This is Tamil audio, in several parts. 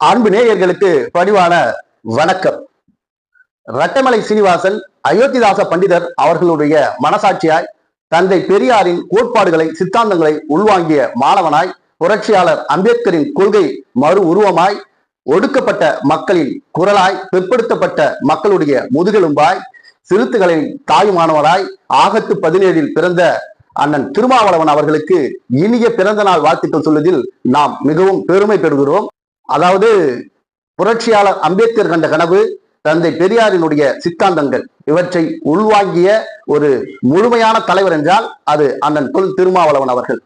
அன்பு நேயர்களுக்கு பணிவான வணக்கம். ரட்டமலை சீனிவாசன் அயோத்திதாச பண்டிதர் அவர்களுடைய மனசாட்சியாய் தந்தை பெரியாரின் கோட்பாடுகளை சித்தாந்தங்களை உள்வாங்கிய மாணவனாய் புரட்சியாளர் அம்பேத்கரின் கொள்கை மறு உருவமாய் ஒடுக்கப்பட்ட மக்களின் குரலாய் பிற்படுத்தப்பட்ட மக்களுடைய முதுகெலும்பாய் சிறுத்துகளின் தாயுமானவராய் ஆகத்து பதினேழில் பிறந்த அண்ணன் திருமாவளவன் அவர்களுக்கு இனிய பிறந்த நாள் வாழ்த்துக்கள் சொல்வதில் நாம் மிகவும் பெருமை பெறுகிறோம். அதாவது புரட்சியாளர் அம்பேத்கர் கண்ட கனவு தந்தை பெரியாரினுடைய சித்தாந்தங்கள் இவற்றை உள்வாங்கிய ஒரு முழுமையான தலைவர் என்றால் அது அண்ணன் தொல் திருமாவளவன் அவர்கள்.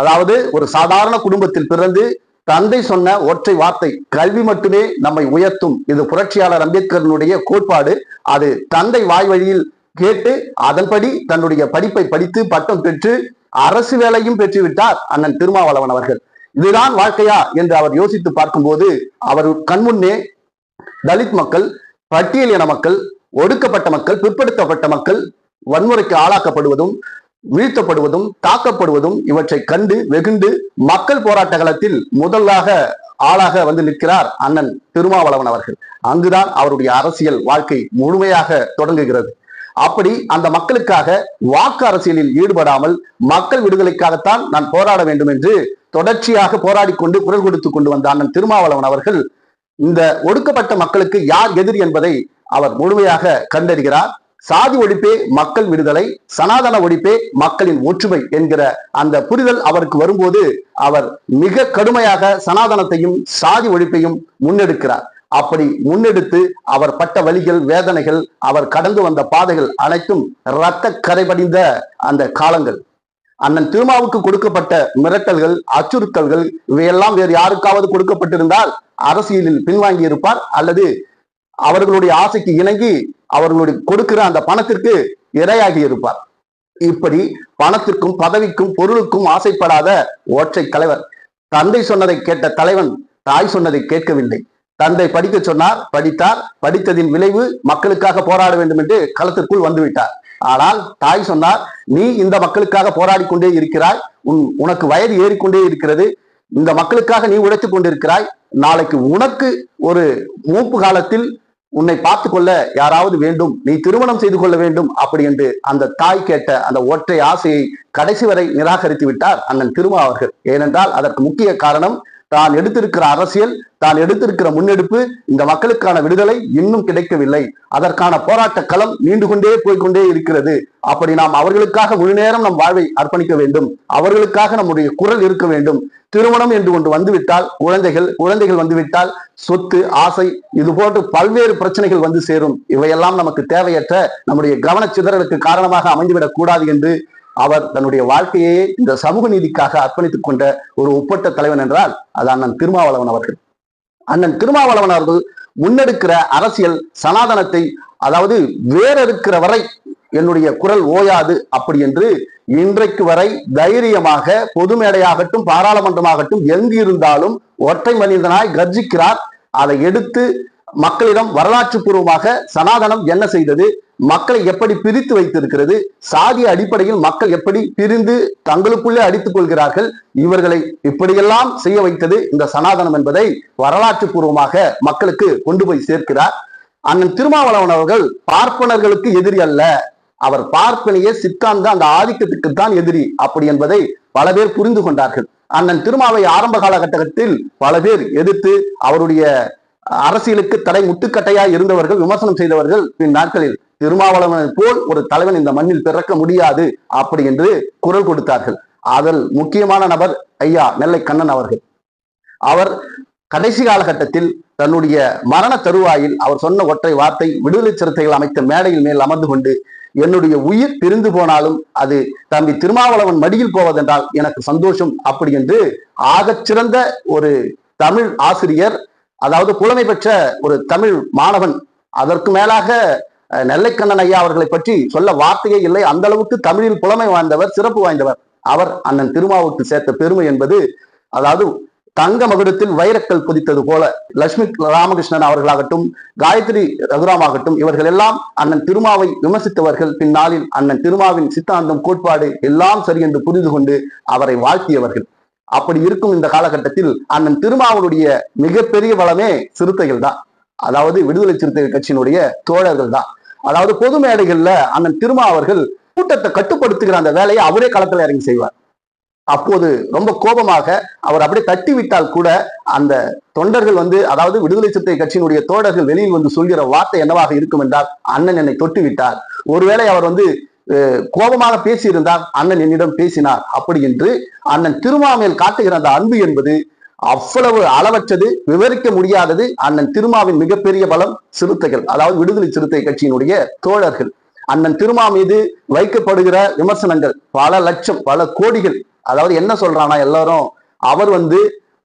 அதாவது ஒரு சாதாரண குடும்பத்தில் பிறந்து தந்தை சொன்ன ஒற்றை வார்த்தை கல்வி மட்டுமே நம்மை உயர்த்தும். இது புரட்சியாளர் அம்பேத்கரனுடைய கோட்பாடு. அது தந்தை வாய் வழியில் கேட்டு அதன்படி தன்னுடைய படிப்பை படித்து பட்டம் பெற்று அரசு வேலையும் பெற்றுவிட்டார் அண்ணன் திருமாவளவன் அவர்கள். இதுதான் வாழ்க்கையா என்று அவர் யோசித்து பார்க்கும்போது அவர் கண்முன்னே தலித் மக்கள் பட்டியலின மக்கள் ஒடுக்கப்பட்ட மக்கள் பிற்படுத்தப்பட்ட மக்கள் வன்முறைக்கு ஆளாக்கப்படுவதும் வீழ்த்தப்படுவதும் தாக்கப்படுவதும் இவற்றை கண்டு வெகுண்டு மக்கள் போராட்ட களத்தில் முதலாக ஆளாக வந்து நிற்கிறார் அண்ணன் திருமாவளவன் அவர்கள். அங்குதான் அவருடைய அரசியல் வாழ்க்கை முழுமையாக தொடங்குகிறது. அப்படி அந்த மக்களுக்காக வாக்கு அரசியலில் ஈடுபடாமல் மக்கள் விடுதலைக்காகத்தான் நான் போராட வேண்டும் என்று தொடர்ச்சியாக போராடி கொண்டு குரல் கொடுத்து கொண்டு வந்த அண்ணன் திருமாவளவன் அவர்கள் இந்த ஒடுக்கப்பட்ட மக்களுக்கு யார் எதிரி என்பதை அவர் முழுமையாக கண்டறிகிறார். சாதி ஒழிப்பே மக்கள் விடுதலை சனாதன ஒழிப்பே மக்களின் ஒற்றுமை என்கிற அந்த புரிதல் அவருக்கு வரும்போது அவர் மிக கடுமையாக சனாதனத்தையும் சாதி ஒழிப்பையும் முன்னெடுக்கிறார். அப்படி முன்னெடுத்து அவர் பட்ட வழிகள் வேதனைகள் அவர் கடந்து வந்த பாதைகள் அனைத்தும் இரத்த கரைபடிந்த அந்த காலங்கள். அண்ணன் திருமாவுக்கு கொடுக்கப்பட்ட மிரட்டல்கள் அச்சுறுத்தல்கள் இவையெல்லாம் வேறு யாருக்காவது கொடுக்கப்பட்டிருந்தால் அரசியலில் பின்வாங்கி இருப்பார் அல்லது அவர்களுடைய ஆசைக்கு இணங்கி அவர்களுடைய கொடுக்கிற அந்த பணத்திற்கு இரையாகி இருப்பார். இப்படி பணத்திற்கும் பதவிக்கும் பொருளுக்கும் ஆசைப்படாத ஒற்றை தலைவர். தந்தை சொன்னதை கேட்ட தலைவன் தாய் சொன்னதை கேட்கவில்லை. தந்தை படிக்க சொன்னார் படித்தார் படித்ததின் விளைவு மக்களுக்காக போராட வேண்டும் என்று களத்திற்குள் வந்துவிட்டார். ஆனால் தாய் சொன்னார் நீ இந்த மக்களுக்காக போராடி கொண்டே இருக்கிறாய் உன் உனக்கு வயது ஏறிக்கொண்டே இருக்கிறது இந்த மக்களுக்காக நீ உழைத்துக் கொண்டிருக்கிறாய் நாளைக்கு உனக்கு ஒரு மூப்பு காலத்தில் உன்னை பார்த்து கொள்ள யாராவது வேண்டும் நீ திருமணம் செய்து கொள்ள வேண்டும் அப்படி என்று அந்த தாய் கேட்ட அந்த ஒற்றை ஆசையை கடைசி வரை நிராகரித்து விட்டார் அண்ணன் திருமா அவர்கள் ஏனென்றால் அதற்கு முக்கிய காரணம் தான் எடுத்திருக்கிற அரசியல் தான் எடுத்திருக்கிற முன்னெடுப்பு இந்த மக்களுக்கான விடுதலை இன்னும் கிடைக்கவில்லை. அதற்கான போராட்ட களம் நீண்டு கொண்டே போய்கொண்டே இருக்கிறது. அப்படி நாம் அவர்களுக்காக முழு நேரம் நம் வாழ்வை அர்ப்பணிக்க வேண்டும். அவர்களுக்காக நம்முடைய குரல் இருக்க வேண்டும். திருமணம் என்று ஒன்று வந்துவிட்டால் குழந்தைகள் குழந்தைகள் வந்துவிட்டால் சொத்து ஆசை இது போன்று பல்வேறு பிரச்சனைகள் வந்து சேரும். இவையெல்லாம் நமக்கு தேவையற்ற நம்முடைய கவனச்சிதறலுக்கு காரணமாக அமைந்துவிடக் கூடாது என்று அவர் தன்னுடைய வாழ்க்கையே இந்த சமூக நீதிக்காக அர்ப்பணித்துக் கொண்ட ஒரு ஒப்பட்ட தலைவன் என்றால் அது அண்ணன் திருமாவளவன் அவர்கள். அண்ணன் திருமாவளவன் அவர்கள் முன்னெடுக்கிற அரசியல் சனாதனத்தை அதாவது வேறெடுக்கிற வரை என்னுடைய குரல் ஓயாது அப்படி என்று இன்றைக்கு வரை தைரியமாக பொது மேடையாகட்டும் பாராளுமன்றமாகட்டும் எங்கு இருந்தாலும் ஒற்றை மனிதனாய் கர்ஜிக்கிறார். அதை எடுத்து மக்களிடம் வரலாற்று பூர்வமாக சனாதனம் என்ன செய்தது? மக்களை எப்படி பிரித்து வைத்திருக்கிறது? சாதிய அடிப்படையில் மக்கள் எப்படி பிரிந்து தங்களுக்குள்ளே அடித்துக் கொள்கிறார்கள்? இவர்களை இப்படியெல்லாம் செய்ய வைத்தது இந்த சனாதனம் என்பதை வரலாற்று பூர்வமாக மக்களுக்கு கொண்டு போய் சேர்க்கிறார். அண்ணன் திருமாவளவன் அவர்கள் பார்ப்பனர்களுக்கு எதிரி அல்ல. அவர் பார்ப்பனையே சித்தாந்த அந்த ஆதிக்கத்துக்கு தான் எதிரி. அப்படி என்பதை பல பேர் புரிந்து கொண்டார்கள். அண்ணன் திருமாவை ஆரம்ப காலகட்டத்தில் பல பேர் எதிர்த்து அவருடைய அரசியலுக்கு தடை முட்டுக்கட்டையாய் இருந்தவர்கள் விமர்சனம் செய்தவர்கள் பின் நாட்களில் திருமாவளவனை போல் ஒரு தலைவன் இந்த மண்ணில் பிறக்க முடியாது அப்படி என்று குரல் கொடுத்தார்கள். அதில் முக்கியமான நபர் ஐயா நெல்லை கண்ணன் அவர்கள். அவர் கடைசி காலகட்டத்தில் தன்னுடைய மரண தருவாயில் அவர் சொன்ன ஒற்றை வார்த்தை விடுதலை சிறுத்தைகள் அமைத்த மேடையில் மேல் அமர்ந்து கொண்டு என்னுடைய உயிர் பிரிந்து போனாலும் அது தம்பி திருமாவளவன் மடியில் போவதென்றால் எனக்கு சந்தோஷம் அப்படி என்று ஆகச்சிறந்த ஒரு தமிழ் ஆசிரியர் அதாவது புலமை பெற்ற ஒரு தமிழ் மாணவன் அதற்கு மேலாக நெல்லைக்கண்ணன் ஐயா அவர்களை பற்றி சொல்ல வார்த்தையே இல்லை. அந்த அளவுக்கு தமிழில் புலமை வாய்ந்தவர் சிறப்பு வாய்ந்தவர். அவர் அண்ணன் திருமாவுக்கு சேர்த்த பெருமை என்பது அதாவது தங்க மகுடத்தில் வைரக்கல் குதித்தது போல லட்சுமி ராமகிருஷ்ணன் அவர்களாகட்டும் காயத்ரி ரகுராம் ஆகட்டும் இவர்கள் எல்லாம் அண்ணன் திருமாவை விமர்சித்தவர்கள். பின்னாளில் அண்ணன் திருமாவின் சித்தாந்தம் கோட்பாடு எல்லாம் சரி என்று புரிந்து கொண்டு அவரை வாழ்த்தியவர்கள். அப்படி இருக்கும் இந்த காலகட்டத்தில் அண்ணன் திருமாவனுடைய மிகப்பெரிய வளமே சிறுத்தைகள் தான் அதாவது விடுதலை சிறுத்தைகள் கட்சியினுடைய தோழர்கள் தான். அதாவது பொது மேடைகள்ல அண்ணன் திருமா அவர்கள் கூட்டத்தை கட்டுப்படுத்துகிற அந்த வேலையை அவரே களத்தில் இறங்கி செய்வார். அப்போது ரொம்ப கோபமாக அவர் அப்படியே தட்டி விட்டால் கூட அந்த தொண்டர்கள் வந்து அதாவது விடுதலை சிறுத்தை கட்சியினுடைய தோழர்கள் வெளியில் வந்து சொல்கிற வார்த்தை என்னவாக இருக்கும் என்றால் அண்ணன் என்னை தொட்டு விட்டார் ஒருவேளை அவர் வந்து கோபமாக பேசியிருந்தார் அண்ணன் என்னிடம் பேசினார். அப்படி என்று அண்ணன் திருமாமேல் காட்டுகிற அந்த அன்பு என்பது அவ்வளவு அளவற்றது விவரிக்க முடியாதது அண்ணன் திருமாவின் மிகப்பெரிய பலம் சிறுத்தைகள் அதாவது விடுதலை சிறுத்தை கட்சியினுடைய தோழர்கள். அண்ணன் திருமா மீது வைக்கப்படுகிற விமர்சனங்கள் பல லட்சம் பல கோடிகள். அதாவது என்ன சொல்றானா எல்லாரும் அவர் வந்து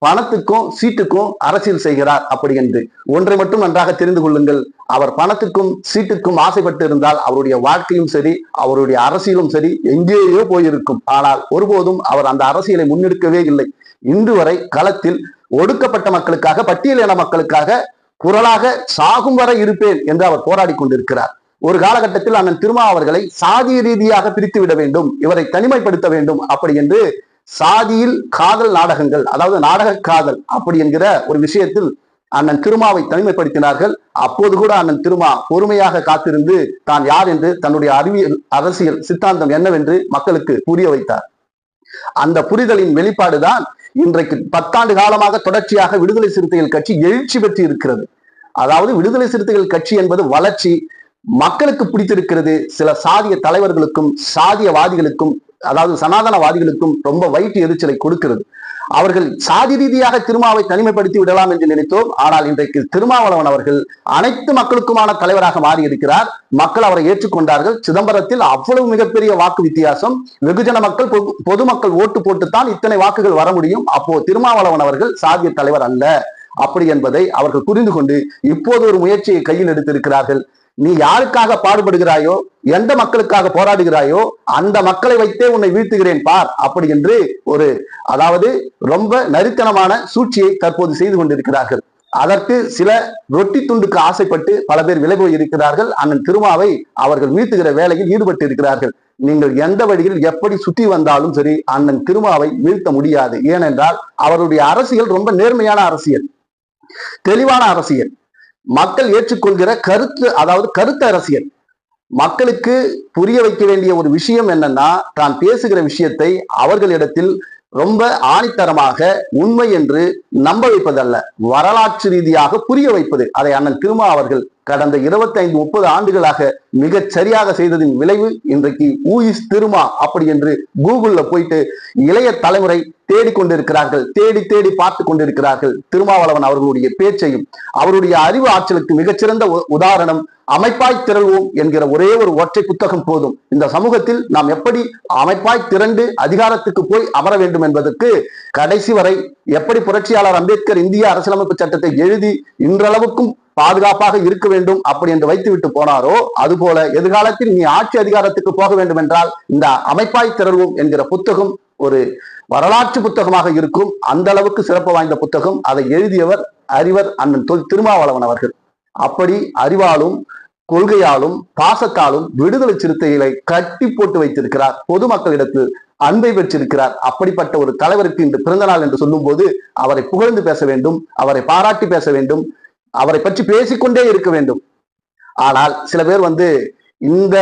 பணத்துக்கும் சீட்டுக்கும் அரசியல் செய்கிறார் அப்படி என்று. ஒன்றை மட்டும் நன்றாக தெரிந்து கொள்ளுங்கள். அவர் பணத்துக்கும் சீட்டுக்கும் ஆசைப்பட்டு இருந்தால் அவருடைய வாழ்க்கையும் சரி அவருடைய அரசியலும் சரி எங்கேயோ போயிருக்கும். ஆனால் ஒருபோதும் அவர் அந்த அரசியலை முன்னெடுக்கவே இல்லை. இன்று வரை களத்தில் ஒடுக்கப்பட்ட மக்களுக்காக பட்டியலின மக்களுக்காக குரலாக சாகும் வரை இருப்பேன் என்று அவர் போராடி கொண்டிருக்கிறார். ஒரு காலகட்டத்தில் அண்ணன் திருமா அவர்களை சாதிய ரீதியாக பிரித்து விட வேண்டும் இவரை தனிமைப்படுத்த வேண்டும் அப்படி என்று சாதியில் காதல் நாடகங்கள் அதாவது நாடக காதல் அப்படி என்கிற ஒரு விஷயத்தில் அண்ணன் திருமாவை தனிமைப்படுத்தினார்கள். அப்போது கூட அண்ணன் திருமா பொறுமையாக காத்திருந்து தான் யார் என்று தன்னுடைய அறிவியல் அரசியல் சித்தாந்தம் என்னவென்று மக்களுக்கு புரிய வைத்தார். அந்த புரிதலின் வெளிப்பாடுதான் இன்றைக்கு பத்தாண்டு காலமாக தொடர்ச்சியாக விடுதலை சிறுத்தைகள் கட்சி எழுச்சி பெற்று இருக்கிறது அதாவது விடுதலை சிறுத்தைகள் கட்சி என்பது வளர்ச்சி மக்களுக்கு பிடித்திருக்கிறது சில சாதிய தலைவர்களுக்கும் சாதியவாதிகளுக்கும் அதாவது சனாதனவாதிகளுக்கும் ரொம்ப வயிற்று எரிச்சலை கொடுக்கிறது. அவர்கள் சாதி ரீதியாக திருமாவை தனிமைப்படுத்தி விடலாம் என்று நினைத்தோம். ஆனால் இன்றைக்கு திருமாவளவன் அவர்கள் அனைத்து மக்களுக்குமான தலைவராக மாறியிருக்கிறார். மக்கள் அவரை ஏற்றுக்கொண்டார்கள். சிதம்பரத்தில் அவ்வளவு மிகப்பெரிய வாக்கு வித்தியாசம். வெகுஜன மக்கள் பொது- பொதுமக்கள் ஓட்டு போட்டுத்தான் இத்தனை வாக்குகள் வர முடியும். அப்போ திருமாவளவன் அவர்கள் சாதிய தலைவர் அல்ல. அப்படி என்பதை அவர்கள் புரிந்து கொண்டு இப்போது ஒரு முயற்சியை கையில் எடுத்திருக்கிறார்கள். நீ யாருக்காக பாடுபடுகிறாயோ எந்த மக்களுக்காக போராடுகிறாயோ அந்த மக்களை வைத்தே உன்னை வீழ்த்துகிறேன் பார். அப்படி என்று ஒரு அதாவது ரொம்ப நரித்தனமான சூழ்ச்சியை தற்போது செய்து கொண்டிருக்கிறார்கள். அதற்கு சில ரொட்டி துண்டுக்கு ஆசைப்பட்டு பல பேர் விலை போய் இருக்கிறார்கள். அண்ணன் திருமாவை அவர்கள் வீழ்த்துகிற வேலையில் ஈடுபட்டு இருக்கிறார்கள். நீங்கள் எந்த வழியில் எப்படி சுற்றி வந்தாலும் சரி அண்ணன் திருமாவை வீழ்த்த முடியாது. ஏனென்றால் அவருடைய அரசியல் ரொம்ப நேர்மையான அரசியல். தெளிவான அரசியல். மக்கள் ஏற்றுக்கொள்கிற கருத்து அதாவது கருத்து அரசியல். மக்களுக்கு புரிய வைக்க வேண்டிய ஒரு விஷயம் என்னன்னா தான் பேசுகிற விஷயத்தை அவர்களிடத்தில் ரொம்ப ஆணித்தரமாக உண்மை என்று நம்ப வைப்பதல்ல. வரலாற்று ரீதியாக புரிய வைப்பது. அதை அண்ணன் திருமா அவர்கள் கடந்த 25 முப்பது ஆண்டுகளாக மிக சரியாக செய்ததின் விளைவு இன்றைக்கு ஊயிஸ் திருமா அப்படி என்று கூகுள்ல போயிட்டு இளைய தலைமுறை தேடிக்கொண்டிருக்கிறார்கள் தேடி தேடி பார்த்து கொண்டிருக்கிறார்கள். திருமாவளவன் அவர்களுடைய பேச்சையும் அவருடைய அறிவு ஆற்றலுக்கு மிகச்சிறந்த உதாரணம் அமைப்பாய் திரள்வோம் என்கிற ஒரே ஒரு ஒற்றை புத்தகம் போதும். இந்த சமூகத்தில் நாம் எப்படி அமைப்பாய் திரண்டு அதிகாரத்துக்கு போய் அமர வேண்டும் என்பதற்கு கடைசி வரை எப்படி புரட்சியாளர் அம்பேத்கர் இந்திய அரசியலமைப்பு சட்டத்தை எழுதி இன்றளவுக்கும் பாதுகாப்பாக இருக்க வேண்டும் அப்படி என்று வைத்துவிட்டு போனாரோ அதுபோல எதிர்காலத்தில் நீ ஆட்சி அதிகாரத்துக்கு போக வேண்டும் என்றால் இந்த அமைப்பாய் திரள்வோம் என்கிற புத்தகம் ஒரு வரலாற்று புத்தகமாக இருக்கும். அந்த அளவுக்கு சிறப்பு வாய்ந்த புத்தகம். அதை எழுதியவர் அறிவர் அண்ணன் தொல் திருமாவளவன் அவர்கள். அப்படி அறிவாலும் கொள்கையாலும் பாசத்தாலும் விடுதலை சிறுத்தைகளை கட்டி போட்டு வைத்திருக்கிறார். பொதுமக்களிடத்தில் அன்பை பெற்றிருக்கிறார். அப்படிப்பட்ட ஒரு தலைவருக்கு இன்று பிறந்த நாள் என்று சொல்லும்போது அவரை புகழ்ந்து பேச வேண்டும் அவரை பாராட்டி பேச வேண்டும். அவரை பற்றி பேசிக்கொண்டே இருக்க வேண்டும். ஆனால் சில பேர் வந்து இந்த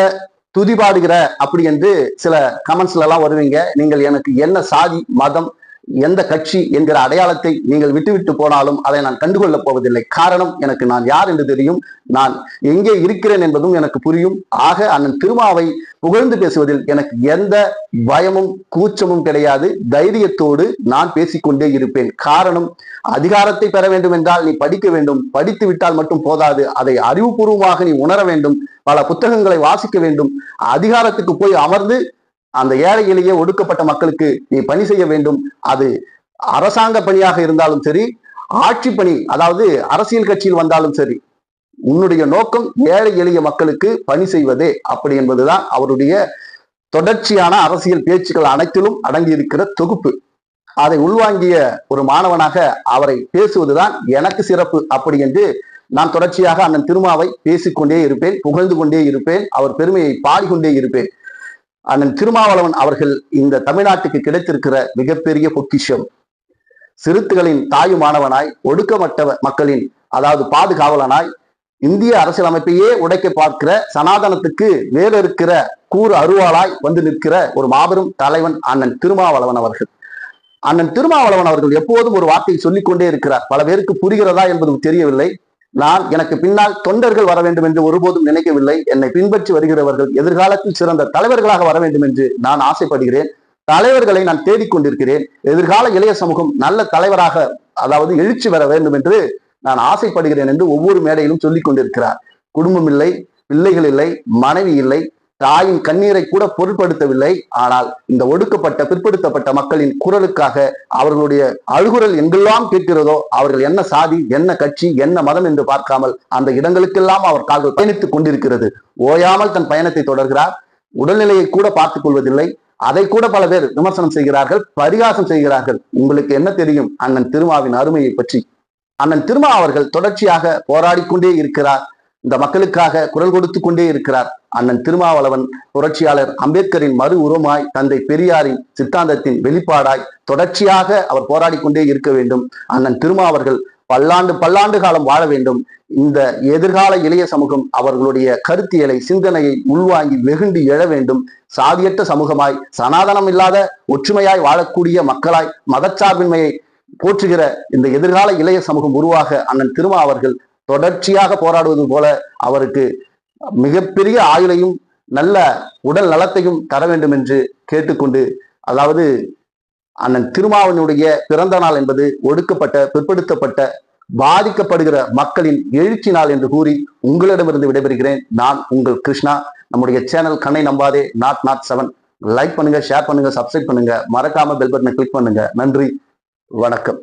துதிபாடுகிற அப்படி என்று சில கமெண்ட்ஸ்ல எல்லாம் வருவீங்க. நீங்கள் எனக்கு என்ன சாதி மதம் எந்த கட்சி என்கிற அடையாளத்தை நீங்கள் விட்டுவிட்டு போனாலும் அதை நான் கண்டுகொள்ளப் போவதில்லை. காரணம் எனக்கு நான் யார் என்று தெரியும். நான் எங்கே இருக்கிறேன் என்பதும் எனக்கு புரியும். ஆக அண்ணன் திருமாவை புகழ்ந்து பேசுவதில் எனக்கு எந்த பயமும் கூச்சமும் கிடையாது. தைரியத்தோடு நான் பேசிக்கொண்டே இருப்பேன். காரணம் அதிகாரத்தை பெற வேண்டும் என்றால் நீ படிக்க வேண்டும். படித்து விட்டால் மட்டும் போதாது. அதை அறிவுபூர்வமாக நீ உணர வேண்டும். பல புத்தகங்களை வாசிக்க வேண்டும். அதிகாரத்துக்கு போய் அமர்ந்து அந்த ஏழை எளிய ஒடுக்கப்பட்ட மக்களுக்கு நீ பணி செய்ய வேண்டும். அது அரசாங்க பணியாக இருந்தாலும் சரி ஆட்சி பணி அதாவது அரசியல் கட்சியில் வந்தாலும் சரி உன்னுடைய நோக்கம் ஏழை எளிய மக்களுக்கு பணி செய்வதே. அப்படி என்பதுதான் அவருடைய தொடர்ச்சியான அரசியல் பேச்சுக்கள் அனைத்திலும் அடங்கியிருக்கிற தொகுப்பு. அதை உள்வாங்கிய ஒரு மாணவனாக அவரை பேசுவதுதான் எனக்கு சிறப்பு. அப்படி என்று நான் தொடர்ச்சியாக அண்ணன் திருமாவை பேசிக்கொண்டே இருப்பேன் புகழ்ந்து கொண்டே இருப்பேன் அவர் பெருமையை பாடிக்கொண்டே இருப்பேன். அண்ணன் திருமாவளவன் அவர்கள் இந்த தமிழ்நாட்டுக்கு கிடைத்திருக்கிற மிகப்பெரிய பொக்கிஷம். தாயு தாயுமானவனாய் ஒடுக்கமட்ட மக்களின் அதாவது பாதுகாவலனாய் இந்திய அரசியலமைப்பையே உடைக்க பார்க்கிற சனாதனத்துக்கு வேறு இருக்கிற கூறு அருவாளாய் வந்து நிற்கிற ஒரு மாபெரும் தலைவன் அண்ணன் திருமாவளவன் அவர்கள். அண்ணன் திருமாவளவன் அவர்கள் எப்போதும் ஒரு வார்த்தையை சொல்லிக்கொண்டே இருக்கிறார். பல பேருக்கு புரிகிறதா என்பது தெரியவில்லை. நான் எனக்கு பின்னால் தொண்டர்கள் வர வேண்டும் என்று ஒருபோதும் நினைக்கவில்லை. என்னை பின்பற்றி வருகிறவர்கள் எதிர்காலத்தில் சிறந்த தலைவர்களாக வர வேண்டும் என்று நான் ஆசைப்படுகிறேன். தலைவர்களை நான் தேடிக்கொண்டிருக்கிறேன். எதிர்கால இளைய சமூகம் நல்ல தலைவராக அதாவது எழுச்சி வர வேண்டும் என்று நான் ஆசைப்படுகிறேன் என்று ஒவ்வொரு மேடையிலும் சொல்லிக் கொண்டிருக்கிறார் குடும்பம் இல்லை பிள்ளைகள் இல்லை மனைவி இல்லை தாயின் கண்ணீரை கூட பொருட்படுத்தவில்லை. ஆனால் இந்த ஒடுக்கப்பட்ட பிற்படுத்தப்பட்ட மக்களின் குரலுக்காக அவர்களுடைய அழுகுரல் எங்கெல்லாம் கேட்கிறதோ அவர்கள் என்ன சாதி என்ன கட்சி என்ன மதம் என்று பார்க்காமல் அந்த இடங்களுக்கெல்லாம் அவர் கால்கள் பயணித்துக் கொண்டிருக்கிறது. ஓயாமல் தன் பயணத்தை தொடர்கிறார். உடல்நிலையை கூட பார்த்துக் கொள்வதில்லை. அதை கூட பல பேர் விமர்சனம் செய்கிறார்கள் பரிகாசம் செய்கிறார்கள். உங்களுக்கு என்ன தெரியும்? அண்ணன் திருமாவின் அருமையை பற்றி. அண்ணன் திருமா அவர்கள் தொடர்ச்சியாக போராடி கொண்டே இருக்கிறார். இந்த மக்களுக்காக குரல் கொடுத்து கொண்டே இருக்கிறார் அண்ணன் திருமாவளவன் புரட்சியாளர் அம்பேத்கரின் மறு உருவமாய் தந்தை பெரியாரின் சித்தாந்தத்தின் வெளிப்பாடாய் தொடர்ச்சியாக அவர் போராடி கொண்டே இருக்க வேண்டும். அண்ணன் திருமா அவர்கள் பல்லாண்டு பல்லாண்டு காலம் வாழ வேண்டும். இந்த எதிர்கால இளைய சமூகம் அவர்களுடைய கருத்தியலை சிந்தனையை உள்வாங்கி வெகுண்டு எழ வேண்டும். சாதியற்ற சமூகமாய் சனாதனம் இல்லாத ஒற்றுமையாய் வாழக்கூடிய மக்களாய் மதச்சார்பின்மையை போற்றுகிற இந்த எதிர்கால இளைய சமூகம் உருவாக அண்ணன் திருமா அவர்கள் தொடர்ச்சியாக போராடுவது போல அவருக்கு மிகப்பெரிய ஆயுளையும் நல்ல உடல் நலத்தையும் தர வேண்டும் என்று கேட்டுக்கொண்டு அதாவது அண்ணன் திருமாவனுடைய பிறந்த நாள் என்பது ஒடுக்கப்பட்ட பிற்படுத்தப்பட்ட பாதிக்கப்படுகிற மக்களின் எழுச்சி நாள் என்று கூறி உங்களிடமிருந்து விடைபெறுகிறேன். நான் உங்கள் கிருஷ்ணா. நம்முடைய சேனல் கண்ணை நம்பாதே. Naught naught seven. லைக் பண்ணுங்க ஷேர் பண்ணுங்க சப்ஸ்கிரைப் பண்ணுங்க. மறக்காம பெல் பட்டனை கிளிக் பண்ணுங்க. நன்றி. வணக்கம்.